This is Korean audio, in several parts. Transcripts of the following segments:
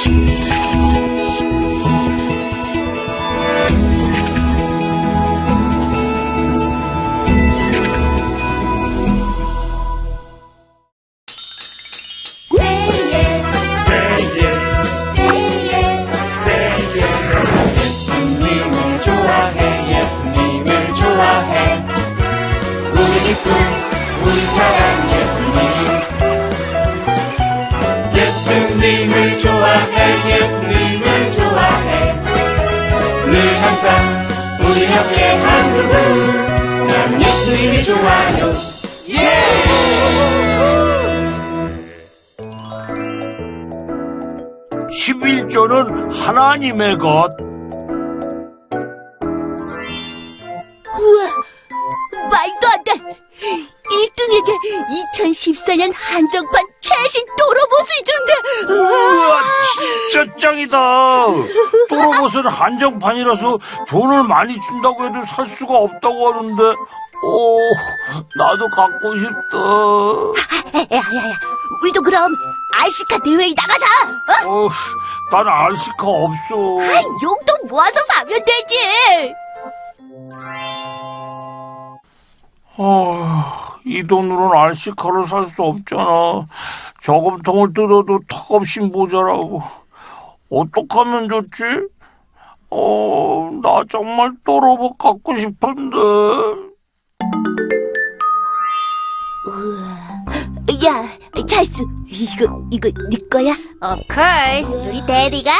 예수 11조는 하나님의 것. 우와, 말도 안 돼! 1등에게 2014년 한정판 최신 도로보스 준대! 우와, 진짜 짱이다! 도로봇은 한정판이라서 돈을 많이 준다고 해도 살 수가 없다고 하는데 오, 나도 갖고 싶다. 야야야, 우리도 그럼 RC카 대회에 나가자. 어? 어, 난 알시카 없어. 아이, 용돈 모아서 사면 되지. 어, 이 돈으로는 RC카를 살 수 없잖아. 저금통을 뜯어도 턱없이 모자라고. 어떡하면 좋지? 어, 나 정말 또로봇 갖고 싶은데. 찰스, 이거 이거 네 거야? Of course, 우리 대리가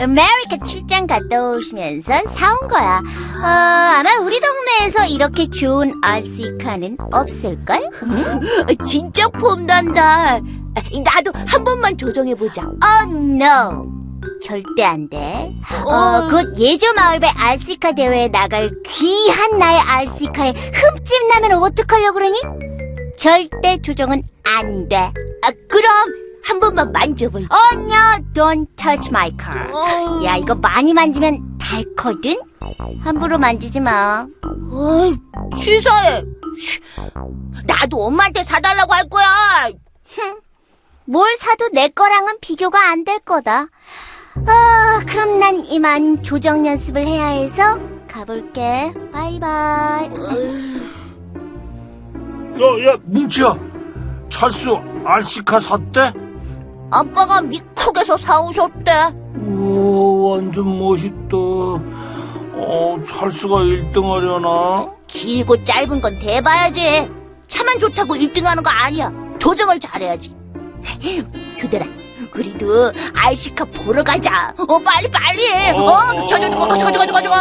아메리카 출장 갔다 오시면서 사온 거야. 어, 아마 우리 동네에서 이렇게 좋은 RC카는 없을걸? 진짜 폼난다. 나도 한 번만 조정해 보자. Oh no, 절대 안 돼. 어, 곧 예조 마을배 RC카 대회에 나갈 귀한 나의 RC카에 흠집 나면 어떡하려고 그러니? 절대 조정은 안 돼. 아, 그럼 한 번만 만져볼게. Oh no, don't touch my car. 어, 야, 이거 많이 만지면 닳거든? 함부로 만지지 마. 어이, 취소해. 쉬, 나도 엄마한테 사달라고 할 거야. 뭘 사도 내 거랑은 비교가 안 될 거다. 아, 그럼 난 이만 조정 연습을 해야 해서 가볼게. 바이바이. 야, 야, 뭉치야. 찰스 RC카 샀대? 아빠가 미쿡에서 사오셨대. 우와, 완전 멋있다. 어, 찰스가 1등 하려나? 길고 짧은 건 대봐야지. 차만 좋다고 1등 하는 거 아니야. 조정을 잘해야지. 규들아, 우리도 알시카 보러 가자. 어, 빨리, 빨리. 어, 어, 저저, 저거, 저거, 저거, 저거, 저거.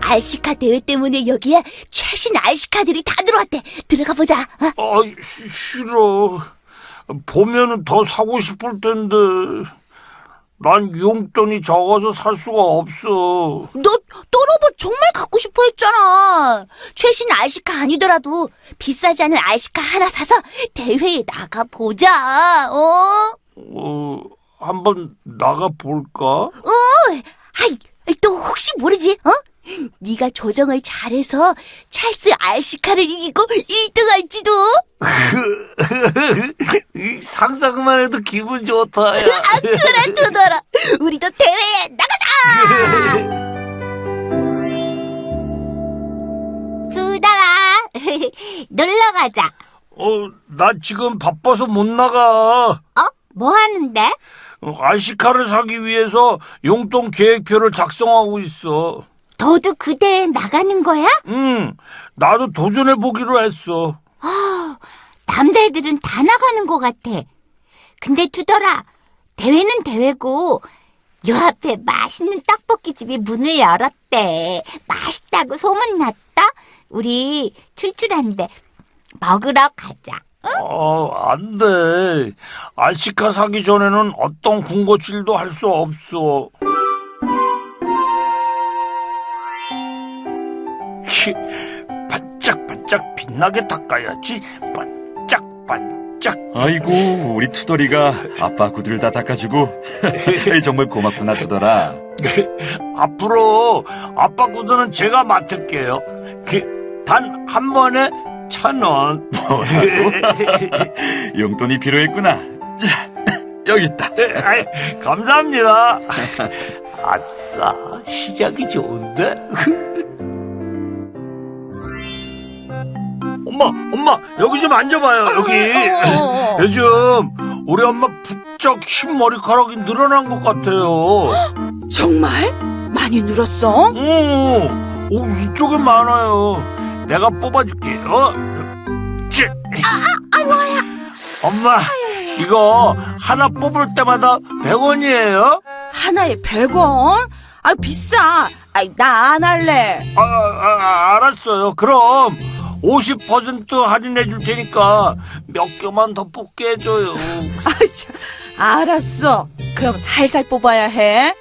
알시카 대회 때문에 여기에 최신 알시카들이 다 들어왔대. 들어가 보자. 어? 아, 쉬- 싫어. 보면은 더 사고 싶을 텐데. 난 용돈이 적어서 살 수가 없어. 너 또로봇 정말 갖고 싶어 했잖아. 최신 알시카 아니더라도 비싸지 않은 알시카 하나 사서 대회에 나가 보자. 어? 어, 한번 나가 볼까? 어? 아이, 또 혹시 모르지? 어? 네가 조정을 잘해서 찰스 알시카를 이기고 1등 할지도. 상상만 해도 기분 좋다. 야. 아, 그래, 두더라. 우리도 대회에 나가자. 두달아. 놀러 가자. 어, 나 지금 바빠서 못 나가. 어? 뭐 하는데? 어, RC카를 사기 위해서 용돈 계획표를 작성하고 있어. 너도 그 대회에 나가는 거야? 응, 나도 도전해 보기로 했어. 남자애들은 다 나가는 것 같아. 근데 두더라, 대회는 대회고, 요 앞에 맛있는 떡볶이집이 문을 열었대. 맛있다고 소문났다? 우리 출출한데 먹으러 가자. 아, 안 돼. RC카 사기 전에는 어떤 군것질도 할 수 없어. 히, 반짝반짝 빛나게 닦아야지. 반짝반짝. 아이고 우리 투덜이가 아빠 구두를 다 닦아주고 정말 고맙구나 투덜아 앞으로 아빠 구두는 제가 맡을게요. 그, 단한 번에 천 원. 용돈이 필요했구나. 자, 여기 있다. 아이, 감사합니다. 아싸, 시작이 좋은데? 엄마, 엄마, 여기 좀 앉아봐요, 여기. 요즘 우리 엄마 부쩍 흰 머리카락이 늘어난 것 같아요. 정말? 많이 늘었어? 오, 오 이쪽에 많아요. 내가 뽑아줄게요. 찌. 아, 아, 뭐야? 엄마, 이거 하나 뽑을 때마다 100원이에요? 하나에 100원? 아, 비싸. 아이, 나안 할래. 아, 아, 아, 알았어요. 그럼 50% 할인해 줄 테니까 몇 개만 더 뽑게 해줘요. 아, 참. 알았어. 그럼 살살 뽑아야 해.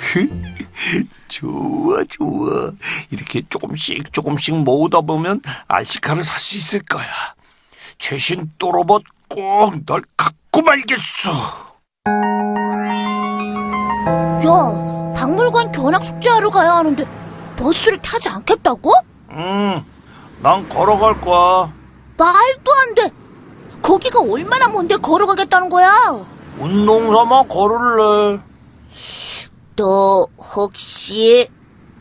좋아, 좋아. 이렇게 조금씩 조금씩 모으다 보면 알시카를 살 수 있을 거야. 최신 또 로봇 꼭 널 갖고 말겠어. 야, 박물관 견학 숙제하러 가야 하는데 버스를 타지 않겠다고? 응, 난 걸어갈 거야. 말도 안 돼. 거기가 얼마나 먼데 걸어가겠다는 거야? 운동 삼아 걸을래. 너 혹시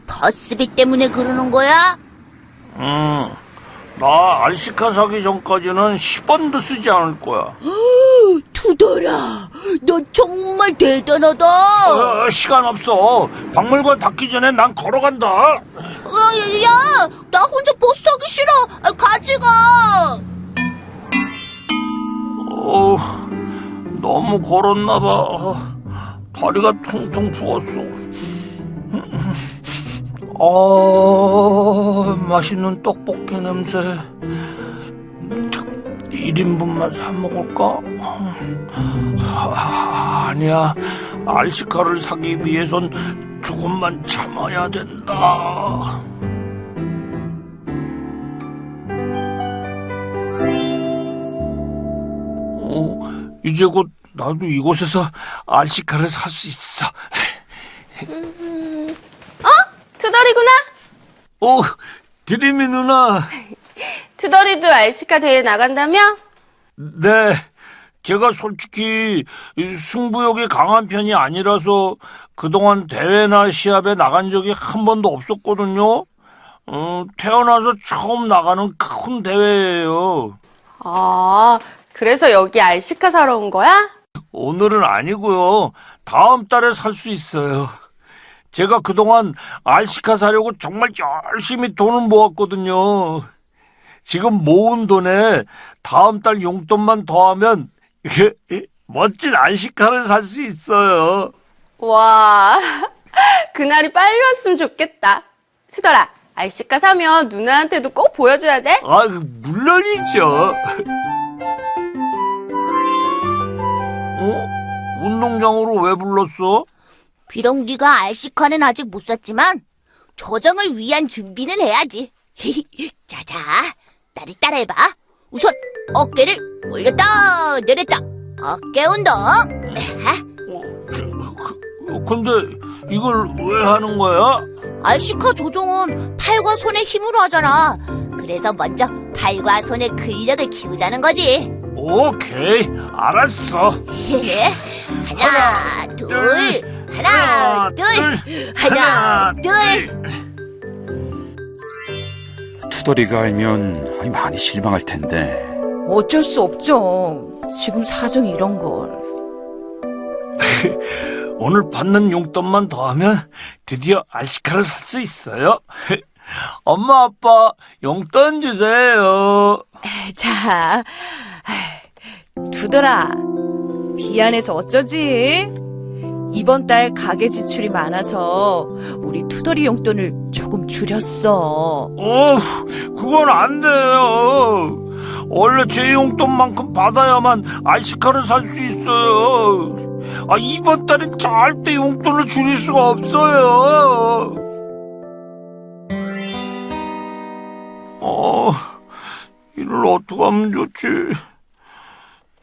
버스비 때문에 그러는 거야? 응, 나 알시카 사기 전까지는 10원도 쓰지 않을 거야. 투덜아, 너 정말 대단하다. 어, 시간 없어. 박물관 닫기 전에 난 걸어간다. 어, 야, 야, 나 혼자 버스 타기 싫어. 아, 같이 가. 어, 너무 걸었나 봐. 다리가 퉁퉁 부었어. 어, 맛있는 떡볶이 냄새. 1인분만 사 먹을까? 아, 아니야. 알시카를 사기 위해선 조금만 참아야 된다. 어, 이제 곧 나도 이곳에서 알시카를 살 수 있어. 투덜이구나? 어, 드림이 누나. 투덜이도 알시카 대회 나간다며? 네. 제가 솔직히 이 승부욕이 강한 편이 아니라서 그동안 대회나 시합에 나간 적이 한 번도 없었거든요. 어, 태어나서 처음 나가는 큰 대회예요. 아, 그래서 여기 알시카 사러 온 거야? 오늘은 아니고요. 다음 달에 살 수 있어요. 제가 그동안 알시카 사려고 정말 열심히 돈을 모았거든요. 지금 모은 돈에 다음 달 용돈만 더하면 멋진 알시카를 살수 있어요. 와, 그날이 빨리 왔으면 좋겠다. 투덜아, 알시카 사면 누나한테도 꼭 보여줘야 돼? 아, 물론이죠. 어? 운동장으로 왜 불렀어? 비록 네가 알시카는 아직 못 샀지만 조정을 위한 준비는 해야지. 자자, 나를 따라해봐. 우선 어깨를 올렸다 내렸다. 어깨 운동. 아, 어, 저, 그, 근데 이걸 왜 하는 거야? 알시카 조종은 팔과 손의 힘으로 하잖아. 그래서 먼저 팔과 손의 근력을 키우자는 거지. 오케이, 알았어. 하나, 둘, 하나, 둘, 하나, 둘. 투덜이가 알면 많이 실망할 텐데. 어쩔 수 없죠. 지금 사정이 이런 걸. 오늘 받는 용돈만 더하면 드디어 알시카를 살 수 있어요. 엄마, 아빠, 용돈 주세요. 자, 두더라. 미안해서 어쩌지? 이번 달 가게 지출이 많아서 우리 투덜이 용돈을 조금 줄였어. 어, 그건 안 돼요. 원래 제 용돈만큼 받아야만 알시카를 살 수 있어요. 아, 이번 달엔 절대 용돈을 줄일 수가 없어요. 어, 이를 어떻게 하면 좋지?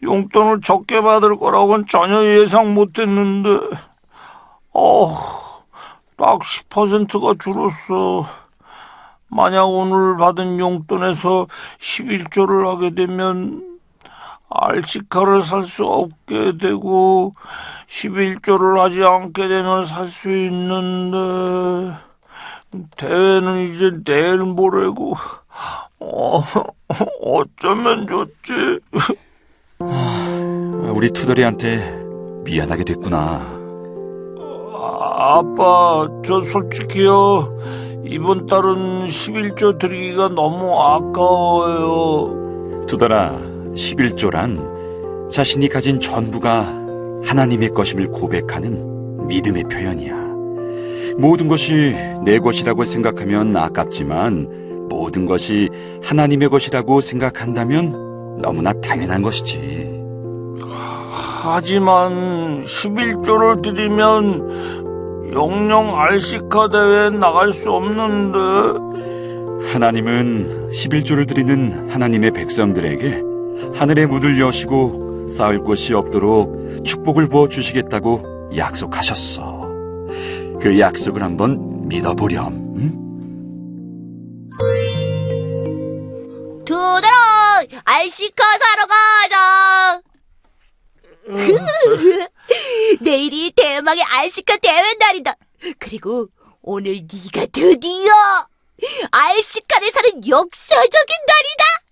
용돈을 적게 받을 거라고는 전혀 예상 못 했는데, 어, 딱 10%가 줄었어. 만약 오늘 받은 용돈에서 11조를 하게 되면 알시카를 살 수 없게 되고 11조를 하지 않게 되면 살 수 있는데 대회는 이제 내일 모레고 어, 어쩌면 좋지? 우리 투덜이한테 미안하게 됐구나. 아, 아빠, 저 솔직히요. 이번 달은 11조 드리기가 너무 아까워요. 투덜아, 11조란 자신이 가진 전부가 하나님의 것임을 고백하는 믿음의 표현이야. 모든 것이 내 것이라고 생각하면 아깝지만 모든 것이 하나님의 것이라고 생각한다면 너무나 당연한 것이지. 하지만 11조를 드리면 영영 알시카 대회에 나갈 수 없는데. 하나님은 11조를 드리는 하나님의 백성들에게 하늘의 문을 여시고 쌓을 곳이 없도록 축복을 부어 주시겠다고 약속하셨어. 그 약속을 한번 믿어보렴. 응? 두더라 알시카 사러 가자. 내일이 대망의 알시카 대회 날이다. 그리고 오늘 네가 드디어 알시카를 사는 역사적인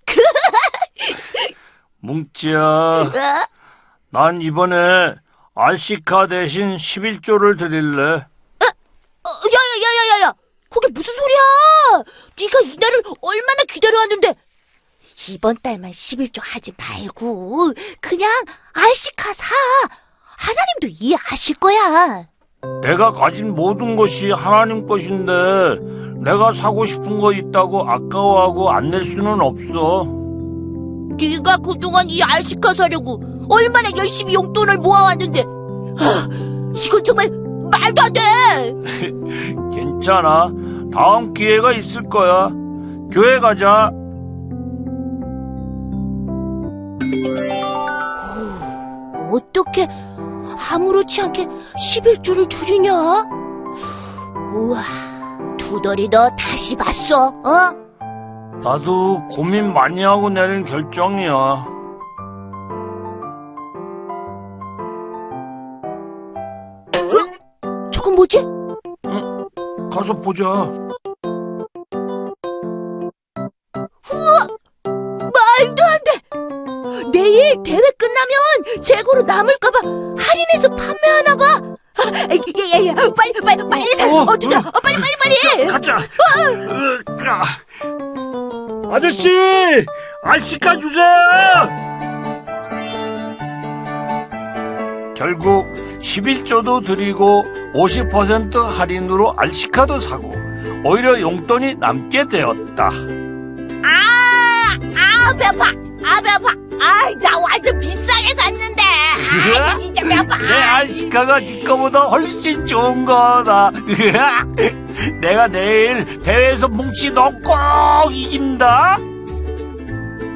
뭉치야, 날이다. 어? 난 이번에 알시카 대신 11조를 드릴래. 어, 야야야야야야, 그게 무슨 소리야? 네가 이 날을 얼마나 기다려왔는데 이번 달만 11조 하지 말고 그냥 알시카 사. 하나님도 이해하실 거야. 내가 가진 모든 것이 하나님 것인데 내가 사고 싶은 거 있다고 아까워하고 안 낼 수는 없어. 네가 그동안 이 알시카 사려고 얼마나 열심히 용돈을 모아왔는데 하, 이건 정말 말도 안 돼. 괜찮아. 다음 기회가 있을 거야. 교회 가자. 어떻게 아무렇지 않게 11조를 줄이냐? 우와, 두더리 너 다시 봤어, 어? 나도 고민 많이 하고 내린 결정이야. 저건 뭐지? 가서 보자. 말도 안 돼! 내일 대회 끝나면 재고로 남을까봐 할인해서 판매하나 봐! 아, 야, 야, 야, 빨리, 빨리, 빨리 사! 어, 어, 두더라, 어, 빨리, 빨리, 빨리! 가자. 으까. 아저씨, 알시카 주세요. 결국 11조도 드리고 50% 할인으로 알시카도 사고 오히려 용돈이 남게 되었다. 아, 아, 배 아파! 아, 배 아파! 아, 나 완전 비싸게 샀는데! 아, 진짜 배 아파! 내 알시카가 네 거보다 훨씬 좋은 거다. 내가 내일 대회에서 뭉치 너 꼭 이긴다.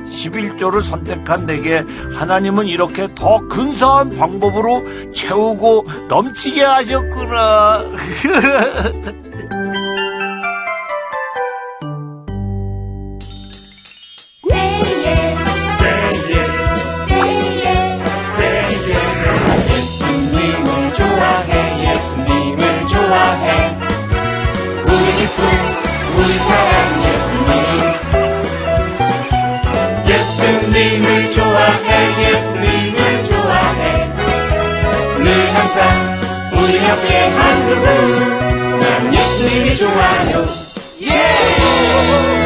11조를 선택한 내게 하나님은 이렇게 더 근사한 방법으로 채우고 넘치게 하셨구나. 예수님을 좋아해 예수님을 좋아해. 늘 항상 우리 옆에 한 그분 난 예수님이 좋아요. 예